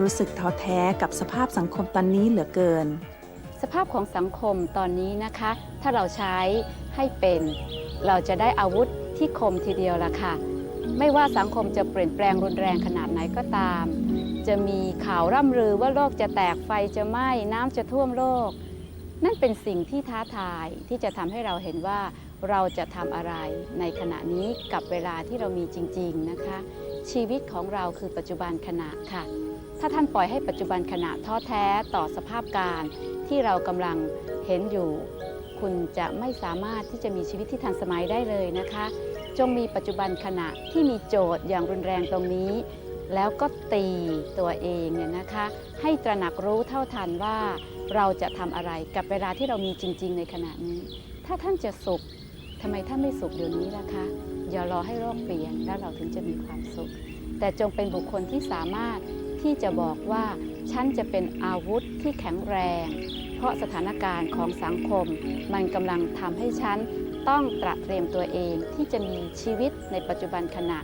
รู้สึกท้อแท้กับสภาพสังคมตอนนี้เหลือเกิน สภาพของสังคมตอนนี้นะคะ ถ้าเราใช้ให้เป็น เราจะได้อาวุธที่คมทีเดียวละค่ะ ไม่ว่าสังคมจะเปลี่ยนแปลงรุนแรงขนาดไหนก็ตาม จะมีข่าวร่ำลือว่าโลกจะแตกไฟจะไหม้น้ำจะท่วมโลก นั่นเป็นสิ่งที่ท้าทายที่จะทำให้เราเห็นว่าเราจะทำอะไรในขณะนี้กับเวลาที่เรามีจริง ๆนะคะ ชีวิตของเราคือปัจจุบันขณะค่ะ ถ้าท่านปล่อยให้ปัจจุบันขณะท้อแท้ต่อสภาพการที่เรากำลังเห็นอยู่ คุณจะไม่สามารถที่จะมีชีวิตที่ทันสมัยได้เลยนะคะ จงมีปัจจุบันขณะที่มีโจทย์อย่างรุนแรงตรงนี้ แล้วก็ตีตัวเองเนี่ยนะคะ ให้ตระหนักรู้เท่าทันว่าเราจะทำอะไรกับเวลาที่เรามีจริง ๆ ในขณะนี้ ถ้าท่านจะสุขทำไมท่านไม่สุขเดี๋ยวนี้ล่ะคะอย่ารอให้โลกเปลี่ยนแล้วเราถึงจะมีความสุข แต่จงเป็นบุคคลที่สามารถ ที่จะบอกว่าฉันจะเป็นอาวุธที่แข็งแรง เพราะสถานการณ์ของสังคม มันกำลังทำให้ฉันต้องตระเตรียมตัวเองที่จะมีชีวิตในปัจจุบันขณะ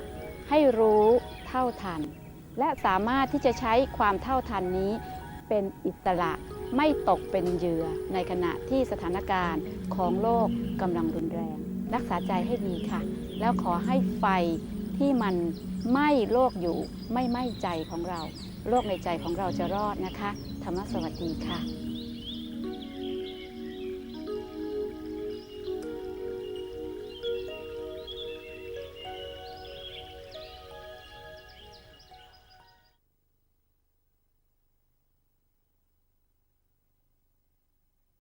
ให้รู้เท่าทัน และสามารถที่จะใช้ความเท่าทันนี้ เป็นอิสระไม่ตกเป็นเหยื่อในขณะที่สถานการณ์ของโลกกำลังรุนแรง รักษาใจให้ดีค่ะ แล้วขอให้ไฟ ที่มันไม่โลกอยู่ไม่ไม่ใจของเรา โลกในใจของเราจะรอดนะคะ ธรรมสวัสดีค่ะ